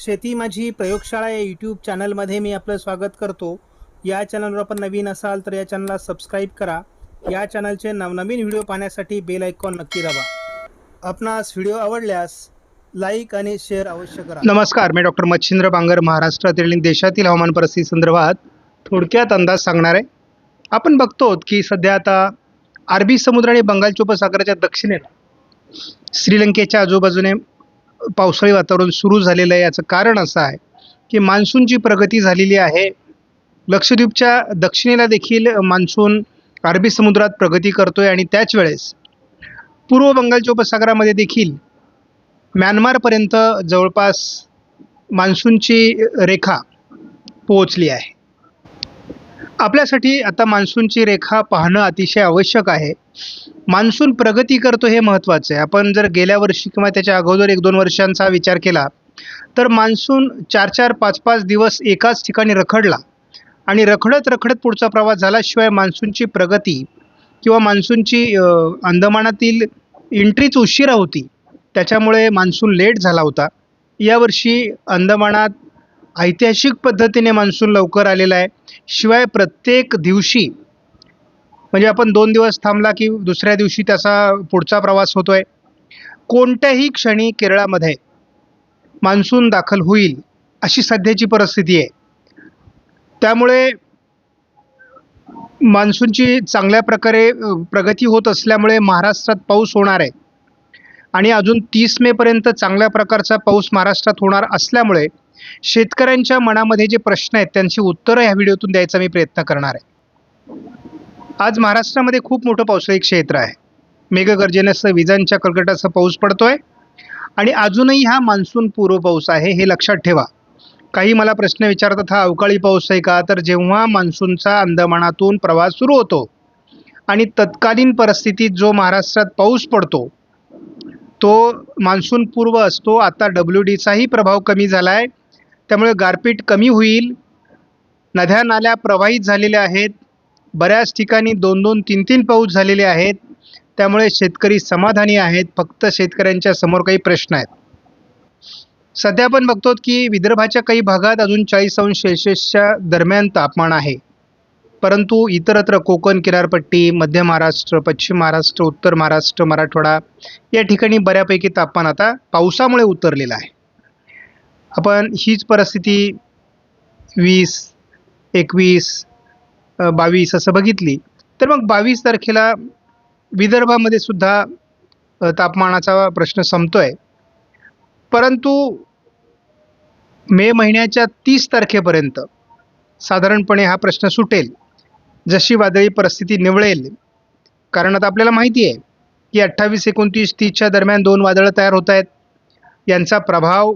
शेती माझी प्रयोगशाळा या यूट्यूब चॅनलमध्ये मी आपलं स्वागत करतो. या चॅनलवर आपण नवीन असाल तर या चॅनलला सबस्क्राईब करा. या चॅनलचे नवनवीन व्हिडिओ पाहण्यासाठी बेल आयकॉन नक्की दाबा. आपणास व्हिडिओ आवडल्यास लाईक आणि शेअर अवश्य करा. नमस्कार मी डॉक्टर मच्छिंद्र बांगर महाराष्ट्रातील आणि देशातील हवामान परिस्थिती संदर्भात थोडक्यात अंदाज सांगणार आहे. आपण बघतो की सध्या आता अरबी समुद्र आणि बंगालच्या उपसागराच्या दक्षिणेला श्रीलंकेच्या आजूबाजूने पावसाळी वातावरण सुरू झालेलं आहे. याचं कारण असं आहे की मान्सूनची प्रगती झालेली आहे लक्षद्वीपच्या दक्षिणेला देखील मान्सून अरबी समुद्रात प्रगती करतोय आणि त्याच वेळेस पूर्व बंगालच्या उपसागरामध्ये देखील म्यानमारपर्यंत जवळपास मान्सूनची रेखा पोहोचली आहे. आपल्यासाठी आता मान्सूनची रेखा पाहणं अतिशय आवश्यक आहे. मान्सून प्रगती करतो हे महत्त्वाचं आहे. आपण जर गेल्या वर्षी किंवा त्याच्या अगोदर एक दोन वर्षांचा विचार केला तर मान्सून चार चार पाच पाच दिवस एकाच ठिकाणी रखडला. आणि रखडत रखडत पुढचा प्रवास झाल्याशिवाय मान्सूनची प्रगती किंवा मान्सूनची अंदमानातील एंट्रीच उशिरा होती. त्याच्यामुळे मान्सून लेट झाला होता. यावर्षी अंदमानात ऐतिहासिक पद्धतीने मान्सून लवकर आलेला आहे. शिवाय प्रत्येक दिवशी म्हणजे आपण दोन दिवस थांबला की दुसऱ्या दिवशी त्याचा पुढचा प्रवास होतोय. कोणत्याही क्षणी केरळामध्ये मान्सून दाखल होईल अशी सध्याची परिस्थिती आहे. त्यामुळे मान्सूनची चांगल्या प्रकारे प्रगती होत असल्यामुळे महाराष्ट्रात पाऊस होणार आहे. आणि अजून तीस मेपर्यंत चांगल्या प्रकारचा पाऊस महाराष्ट्रात होणार असल्यामुळे शेतकऱ्यांच्या मनामध्ये जे प्रश्न आहेत त्यांची उत्तरं ह्या व्हिडिओतून द्यायचा मी प्रयत्न करणार आहे. आज महाराष्ट्रामध्ये खूप मोठं पावसाळी क्षेत्र आहे. मेघगर्जनेसह विजांच्या कडकडाचा पाऊस पडतोय. आणि अजूनही हा मान्सून पूर्व पाऊस आहे हे लक्षात ठेवा. काही मला प्रश्न विचारतात हा अवकाळी पाऊस आहे का? तर जेव्हा मान्सूनचा अंदमानातून प्रवास सुरू होतो आणि तत्कालीन परिस्थितीत जो महाराष्ट्रात पाऊस पडतो तो मान्सून पूर्व असतो आता डब्ल्यू डीचाही प्रभाव कमी झाला आहे त्यामुळे गारपीट कमी होईल. नद्या नाल्या प्रवाहित झालेल्या आहेत. बऱ्याच ठिकाणी दोन दोन तीन तीन पाऊस झालेले आहेत. त्यामुळे शेतकरी समाधानी आहेत. फक्त शेतकऱ्यांच्या समोर काही प्रश्न आहेत. सध्या आपण बघतो की विदर्भाच्या काही भागात अजून चाळीस अंश सेल्सिअसच्या दरम्यान तापमान आहे. परंतु इतरत्र कोकण किनारपट्टी मध्य महाराष्ट्र पश्चिम महाराष्ट्र उत्तर महाराष्ट्र मराठवाडा या ठिकाणी बऱ्यापैकी तापमान आता पावसामुळे उतरलेलं आहे. आपण हीच परिस्थिती वीस एकवीस बावीस असं बघितली. तर मग बावीस तारखेला विदर्भामध्ये सुद्धा तापमानाचा प्रश्न संपतोय. परंतु मे महिन्याच्या तीस तारखेपर्यंत साधारणपणे हा प्रश्न सुटेल. जशी वादळी परिस्थिती निवळेल. कारण आता आपल्याला माहिती आहे की अठ्ठावीस एकोणतीस तीसच्या दरम्यान दोन वादळं तयार होत आहेत. यांचा प्रभाव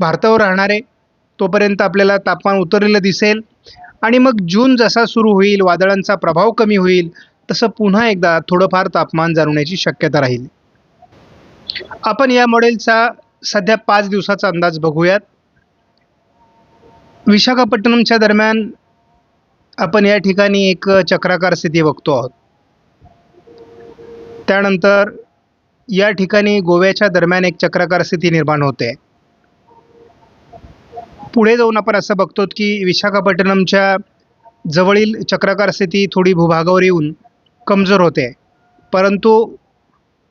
भारतावर राहणार आहे. तोपर्यंत आपल्याला तापमान उतरलेलं दिसेल. आणि मग जून जसा सुरू होईल वादळांचा प्रभाव कमी होईल तसं पुन्हा एकदा थोडंफार तापमान जाणवण्याची शक्यता राहील. आपण या मॉडेलचा सध्या पाच दिवसाचा अंदाज बघूयात. विशाखापट्टणमच्या दरम्यान आपण या ठिकाणी एक चक्राकार स्थिती बघतो आहोत. त्यानंतर या ठिकाणी गोव्याच्या दरम्यान एक चक्राकार स्थिती निर्माण होते. पुढे जाऊन आपण असं बघतो की विशाखापट्टणमच्या जवळील चक्राकार स्थिती थोडी भूभागावर येऊन कमजोर होते. परंतु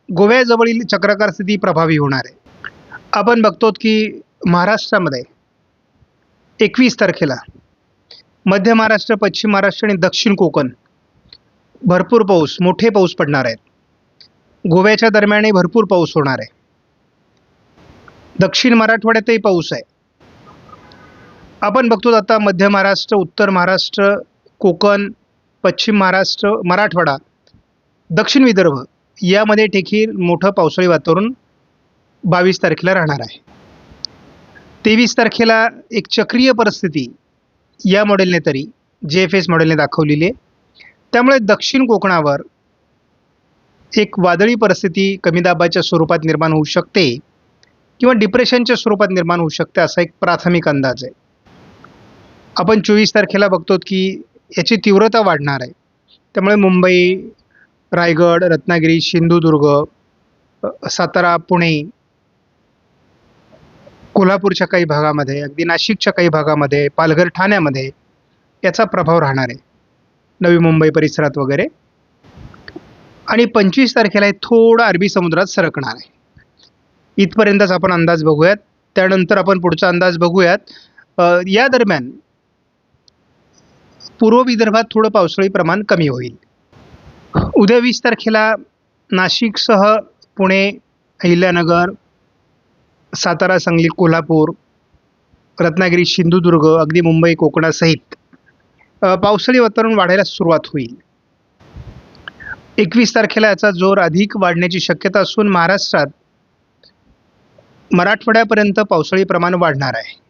गोव्याजवळील चक्राकार स्थिती प्रभावी होणार आहे. आपण बघतो की महाराष्ट्रामध्ये एकवीस तारखेला मध्य महाराष्ट्र पश्चिम महाराष्ट्र आणि दक्षिण कोकण भरपूर पाऊस मोठे पाऊस पडणार आहेत. गोव्याच्या दरम्यानही भरपूर पाऊस होणार आहे. दक्षिण मराठवाड्यातही पाऊस आहे. आपण बघतो आता मध्य महाराष्ट्र उत्तर महाराष्ट्र कोकण पश्चिम महाराष्ट्र मराठवाडा दक्षिण विदर्भ यामध्ये देखील मोठं पावसाळी वातावरण बावीस तारखेला राहणार आहे. तेवीस तारखेला एक चक्रीय परिस्थिती या मॉडेलने तरी जे एफ एस मॉडेलने दाखवलेली आहे. त्यामुळे दक्षिण कोकणावर एक वादळी परिस्थिती कमी दाबाच्या स्वरूपात निर्माण होऊ शकते किंवा डिप्रेशनच्या स्वरूपात निर्माण होऊ शकते असा एक प्राथमिक अंदाज आहे. आपण चोवीस तारखेला बघतो की याची तीव्रता वाढणार आहे. त्यामुळे मुंबई रायगड रत्नागिरी सिंधुदुर्ग सातारा पुणे कोल्हापूरच्या काही भागामध्ये अगदी नाशिकच्या काही भागामध्ये पालघर ठाण्यामध्ये याचा प्रभाव राहणार आहे. नवी मुंबई परिसरात वगैरे. आणि पंचवीस तारखेला हे थोडं अरबी समुद्रात सरकणार आहे. इथपर्यंतच आपण अंदाज बघूयात. त्यानंतर आपण पुढचा अंदाज बघूयात. या दरम्यान पूर्व विदर्भात थोडं पावसाळी प्रमाण कमी होईल. उद्या वीस तारखेला नाशिकसह पुणे अहिल्यानगर सातारा सांगली कोल्हापूर रत्नागिरी सिंधुदुर्ग अगदी मुंबई कोकणासहित पावसाळी वातावरण वाढायला सुरुवात होईल. एकवीस तारखेला याचा जोर अधिक वाढण्याची शक्यता असून महाराष्ट्रात मराठवाड्यापर्यंत पावसाळी प्रमाण वाढणार आहे.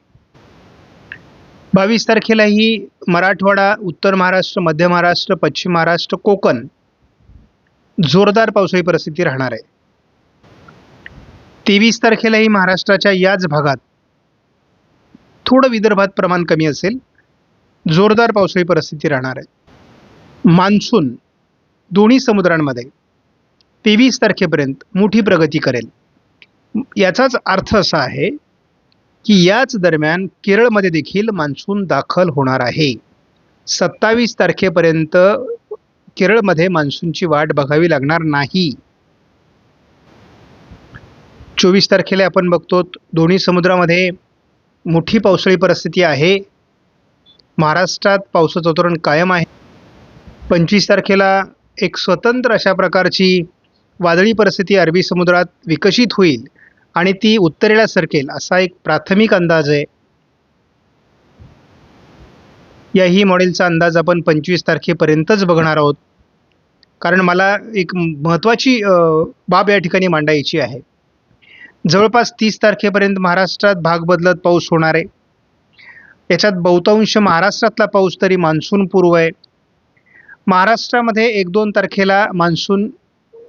बावीस तारखेलाही मराठवाडा उत्तर महाराष्ट्र मध्य महाराष्ट्र पश्चिम महाराष्ट्र कोकण जोरदार पावसाळी परिस्थिती राहणार आहे. तेवीस तारखेलाही महाराष्ट्राच्या याच भागात थोडं विदर्भात प्रमाण कमी असेल. जोरदार पावसाळी परिस्थिती राहणार आहे. मान्सून दोन्ही समुद्रांमध्ये तेवीस तारखेपर्यंत मोठी प्रगती करेल. याचाच अर्थ असा आहे की याच दरम्यान केरळमध्ये देखील मान्सून दाखल होणार आहे. सत्तावीस तारखेपर्यंत केरळमध्ये मान्सूनची वाट बघावी लागणार नाही. चोवीस तारखेला आपण बघतो दोन्ही समुद्रामध्ये मोठी पावसाळी परिस्थिती आहे. महाराष्ट्रात पावसाचं वातावरण कायम आहे. पंचवीस तारखेला एक स्वतंत्र अशा प्रकारची वादळी परिस्थिती अरबी समुद्रात विकसित होईल. आणि ती उत्तरेला सरकेल असा एक प्राथमिक अंदाज आहे. याही मॉडेलचा अंदाज आपण पंचवीस तारखेपर्यंतच बघणार आहोत. कारण मला एक महत्त्वाची बाब या ठिकाणी मांडायची आहे. जवळपास तीस तारखेपर्यंत महाराष्ट्रात भाग बदलत पाऊस होणार आहे. याच्यात बहुतांश महाराष्ट्रातला पाऊस तरी मान्सून पूर्व आहे. महाराष्ट्रामध्ये एक दोन तारखेला मान्सून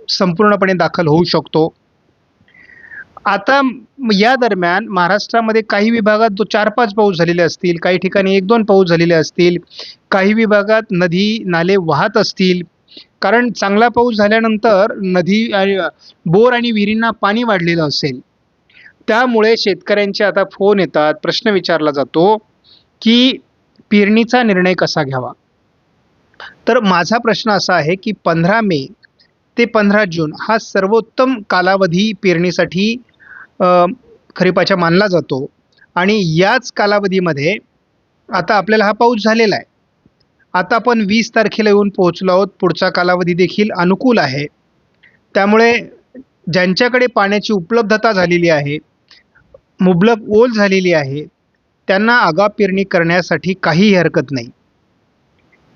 संपूर्णपणे दाखल होऊ शकतो. आता या दरम्यान महाराष्ट्रामध्ये काही विभागात जो चार पाच पाऊस झालेले असतील. काही ठिकाणी एक दोन पाऊस झालेले असतील. काही विभागात नदी नाले वाहत असतील. कारण चांगला पाऊस झाल्यानंतर नदी आणि बोर आणि विहिरींना पाणी वाढलेलं असेल. त्यामुळे शेतकऱ्यांचे आता फोन येतात. प्रश्न विचारला जातो की पेरणीचा निर्णय कसा घ्यावा? तर माझा प्रश्न असा आहे की पंधरा मे ते पंधरा जून हा सर्वोत्तम कालावधी पेरणीसाठी खरीपाच्या मानला जातो. आणि याच कालावधीमध्ये आता आपल्याला हा पाऊस झालेला आहे. आता आपण वीस तारखेला येऊन पोहोचलो आहोत. पुढचा कालावधी देखील अनुकूल आहे. त्यामुळे ज्यांच्याकडे पाण्याची उपलब्धता झालेली आहे मुबलक ओल झालेली आहे त्यांना आगा पेरणी करण्यासाठी काहीही हरकत नाही.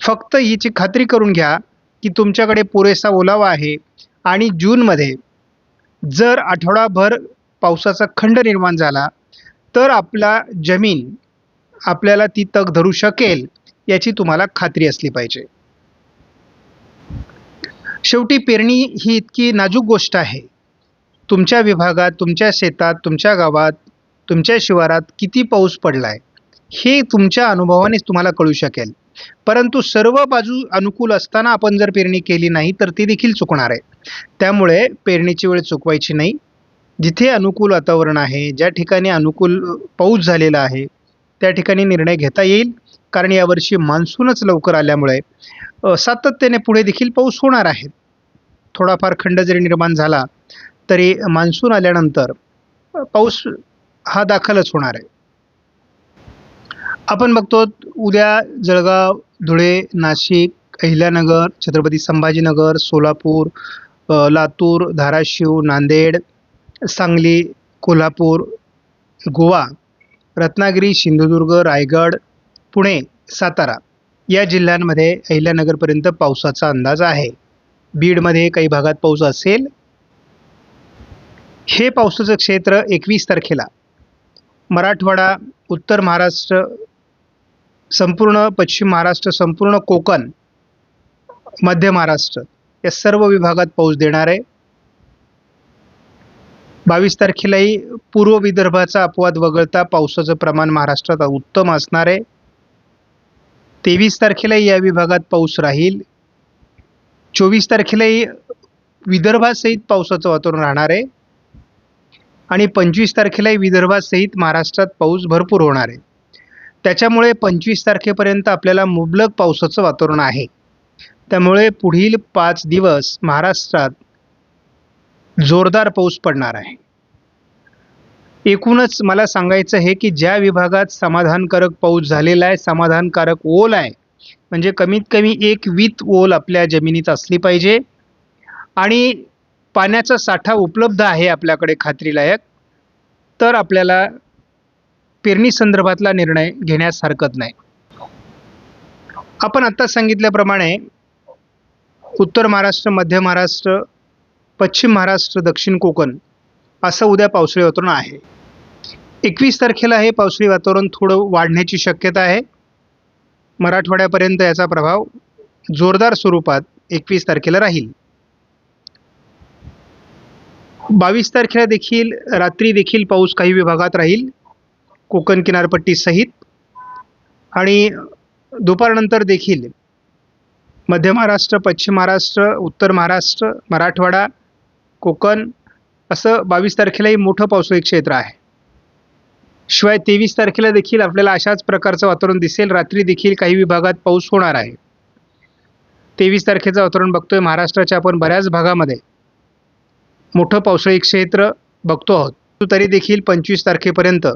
फक्त हिची खात्री करून घ्या की तुमच्याकडे पुरेसा ओलावा आहे. आणि जूनमध्ये जर आठवडाभर पावसाचा खंड निर्माण झाला तर आपला जमीन आपल्याला ती तग धरू शकेल याची तुम्हाला खात्री असली पाहिजे. शेवटी पेरणी ही इतकी नाजूक गोष्ट आहे. तुमच्या विभागात तुमच्या शेतात तुमच्या गावात तुमच्या शिवारात किती पाऊस पडला आहे हे तुमच्या अनुभवानेच तुम्हाला कळू शकेल. परंतु सर्व बाजू अनुकूल असताना आपण जर पेरणी केली नाही तर ती देखील चुकणार आहे. त्यामुळे पेरणीची वेळ चुकवायची नाही. जिथे अनुकूल वातावरण आहे ज्या ठिकाणी अनुकूल पाऊस झालेला आहे त्या ठिकाणी निर्णय घेता येईल. कारण यावर्षी मान्सूनच लवकर आल्यामुळे सातत्याने पुढे देखील पाऊस होणार आहे. थोडाफार खंड जरी निर्माण झाला तरी मान्सून आल्यानंतर पाऊस हा दाखलच होणार आहे. आपण बघतो उद्या जळगाव धुळे नाशिक अहिल्यानगर छत्रपती संभाजीनगर सोलापूर लातूर धाराशिव नांदेड सांगली कोल्हापूर गोवा रत्नागिरी सिंधुदुर्ग रायगड पुणे सातारा या जिल्ह्यांमध्ये अहिल्यानगरपर्यंत पावसाचा अंदाज आहे. बीडमध्ये काही भागात पाऊस असेल? हे पावसाचं क्षेत्र एकवीस तारखेला मराठवाडा उत्तर महाराष्ट्र संपूर्ण पश्चिम महाराष्ट्र संपूर्ण कोकण मध्य महाराष्ट्र या सर्व विभागात पाऊस देणार आहे. बावीस तारखेलाही पूर्व विदर्भाचा अपवाद वगळता पावसाचं प्रमाण महाराष्ट्रात उत्तम असणार आहे. तेवीस तारखेलाही या विभागात पाऊस राहील. चोवीस तारखेलाही विदर्भासहित पावसाचं वातावरण राहणार आहे. आणि पंचवीस तारखेलाही विदर्भासहित महाराष्ट्रात पाऊस भरपूर होणार आहे. त्याच्यामुळे पंचवीस तारखेपर्यंत आपल्याला मुबलक पावसाचं वातावरण आहे. त्यामुळे पुढील पाच दिवस महाराष्ट्रात जोरदार पाऊस पडणार आहे. एकूणच मला सांगायचं हे की ज्या विभागात समाधानकारक पाऊस झालेला आहे समाधानकारक ओल आहे म्हणजे कमीत कमी एक वीत ओल आपल्या जमिनीत असली पाहिजे. आणि पाण्याचा साठा उपलब्ध आहे आपल्याकडे खात्रीलायक तर आपल्याला पेरणी संदर्भातला निर्णय घेण्यास हरकत नाही. आपण आत्ता सांगितल्याप्रमाणे उत्तर महाराष्ट्र मध्य महाराष्ट्र पश्चिम महाराष्ट्र दक्षिण कोकण असं उद्या पावसाळी वातावरण आहे. एकवीस तारखेला हे पावसाळी वातावरण थोडं वाढण्याची शक्यता आहे. मराठवाड्यापर्यंत याचा प्रभाव जोरदार स्वरूपात एकवीस तारखेला राहील. बावीस तारखेला देखील रात्री देखील पाऊस काही विभागात राहील कोकण किनारपट्टीसहित आणि दुपारनंतर देखील मध्य महाराष्ट्र पश्चिम महाराष्ट्र उत्तर महाराष्ट्र मराठवाडा कोकण असं बावीस तारखेलाही मोठं पावसाळी क्षेत्र आहे. शिवाय तेवीस तारखेला देखील आपल्याला अशाच प्रकारचं वातावरण दिसेल. रात्री देखील काही विभागात पाऊस होणार आहे. तेवीस तारखेचं वातावरण बघतोय. महाराष्ट्राच्या आपण बऱ्याच भागामध्ये मोठं पावसाळी क्षेत्र बघतो आहोत. तरी देखील पंचवीस तारखेपर्यंत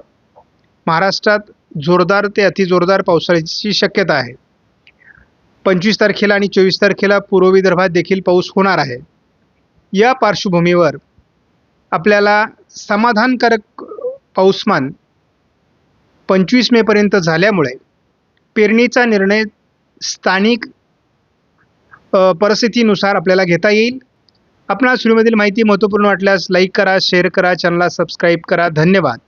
महाराष्ट्रात जोरदार ते अतिजोरदार पावसाळ्याची शक्यता आहे. पंचवीस तारखेला आणि चोवीस तारखेला पूर्व विदर्भात देखील पाऊस होणार आहे. या पार्श्वभूमीवर आपल्याला समाधानकारक पाऊसमान पंचवीस मेपर्यंत झाल्यामुळे पेरणीचा निर्णय स्थानिक परिस्थितीनुसार आपल्याला घेता येईल. आपणास व्हिडिओमधील माहिती महत्त्वपूर्ण वाटल्यास लाईक करा शेअर करा चॅनलला सबस्क्राईब करा. धन्यवाद.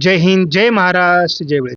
जय हिंद जय महाराष्ट्र जय वेळ.